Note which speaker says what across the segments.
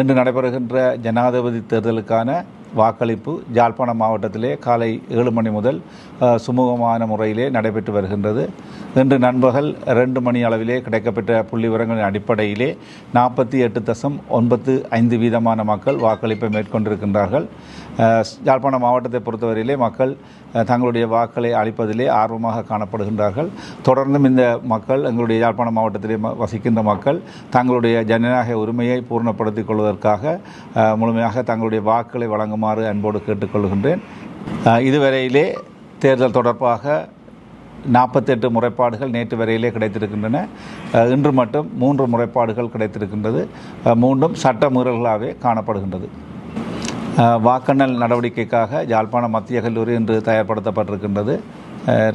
Speaker 1: இன்று நடைபெறுகின்ற ஜனாதிபதி தேர்தலுக்கான வாக்களிப்பு ஜாழ்ப்பாணம் மாவட்டத்திலே காலை ஏழு மணி முதல் சுமூகமான முறையிலே நடைபெற்று வருகின்றது. இன்று நண்பகல் ரெண்டு மணி அளவிலே கிடைக்கப்பெற்ற புள்ளி விவரங்களின் அடிப்படையிலே நாற்பத்தி எட்டு தசம் ஒன்பத்து ஐந்து வீதமான மக்கள் வாக்களிப்பை மேற்கொண்டிருக்கின்றார்கள். ஜாழ்ப்பாணம் யாழ்ப்பாணம் மாவட்டத்தை பொறுத்தவரையிலே மக்கள் தங்களுடைய வாக்களை அளிப்பதிலே ஆர்வமாக காணப்படுகின்றார்கள். தொடர்ந்தும் இந்த மக்கள் எங்களுடைய யாழ்ப்பாணம் மாவட்டத்திலே வசிக்கின்ற மக்கள் தங்களுடைய ஜனநாயக உரிமையை பூர்ணப்படுத்திக் கொள்வதற்காக முழுமையாக தங்களுடைய வாக்களை வழங்குமாறு அன்போடு கேட்டுக்கொள்கின்றேன். இதுவரையிலே தேர்தல் தொடர்பாக நாற்பத்தெட்டு முறைப்பாடுகள் நேற்று வரையிலே கிடைத்திருக்கின்றன. இன்று மட்டும் மூன்று முறைப்பாடுகள் கிடைத்திருக்கின்றது. மூன்றும் சட்ட மீறல்களாகவே காணப்படுகின்றது வாக்கண்ணல் நடவடிக்கைக்காக யாழ்ப்பாணம் மத்திய கல்லூரி இன்று தயார்படுத்தப்பட்டிருக்கின்றது.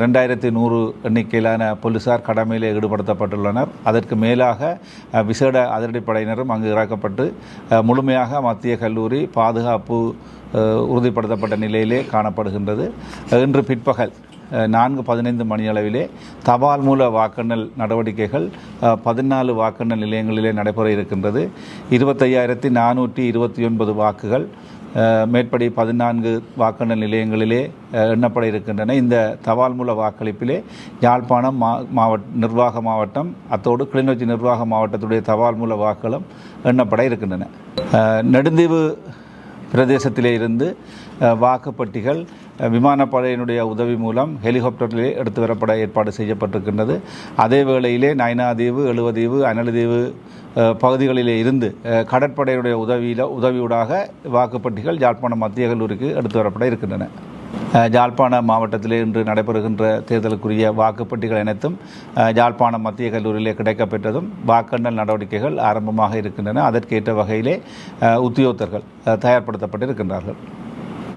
Speaker 1: ரெண்டாயிரத்தி நூறு எண்ணிக்கையிலான போலீசார் கடமையிலே ஈடுபடுத்தப்பட்டுள்ளனர். அதற்கு மேலாக விசேட அதிரடிப்படையினரும் அங்கு இறக்கப்பட்டு முழுமையாக மத்திய கல்லூரி பாதுகாப்பு உறுதிப்படுத்தப்பட்ட நிலையிலே காணப்படுகின்றது. இன்று பிற்பகல் நான்கு பதினைந்து மணியளவிலே தபால் மூல வாக்கெண்ணல் நடவடிக்கைகள் பதினாலு வாக்கெண்ணல் நிலையங்களிலே நடைபெற இருக்கின்றது. இருபத்தையாயிரத்தி நானூற்றி இருபத்தி ஒன்பது வாக்குகள் மேற்படி பதினான்கு வாக்கெண்ணல் நிலையங்களிலே எண்ணப்பட இருக்கின்றன. இந்த தபால் மூல வாக்களிப்பிலே யாழ்ப்பாணம் மா மாவட்ட நிர்வாக மாவட்டம் அத்தோடு கிளிநொச்சி நிர்வாக மாவட்டத்துடைய தபால் மூல வாக்களும் எண்ணப்பட இருக்கின்றன. நெடுந்தீவு பிரதேசத்திலே இருந்து வாக்குப்பட்டிகள் விமானப்படையினுடைய உதவி மூலம் ஹெலிகாப்டரிலே எடுத்து வரப்பட ஏற்பாடு செய்யப்பட்டிருக்கின்றது. அதே வேளையிலே நயனாதீவு எழுவதீவு அனலதீவு பகுதிகளிலே இருந்து கடற்படையினுடைய உதவியில் உதவியூடாக வாக்குப்பட்டிகள் யாழ்ப்பாணம் மத்திய கல்லூரிக்கு எடுத்து வரப்பட இருக்கின்றன. ஜாழ்ப்பாண மாவட்டத்திலே இன்று நடைபெறுகின்ற தேர்தலுக்குரிய வாக்குப்பட்டிகள் அனைத்தும் அஹ், மத்திய கல்லூரியிலே கிடைக்கப்பெற்றதும் வாக்கெண்ணல் நடவடிக்கைகள் ஆரம்பமாக இருக்கின்றன. அதற்கேற்ற வகையிலே உத்தியோகத்தர்கள் தயார்படுத்தப்பட்டிருக்கின்றார்கள்.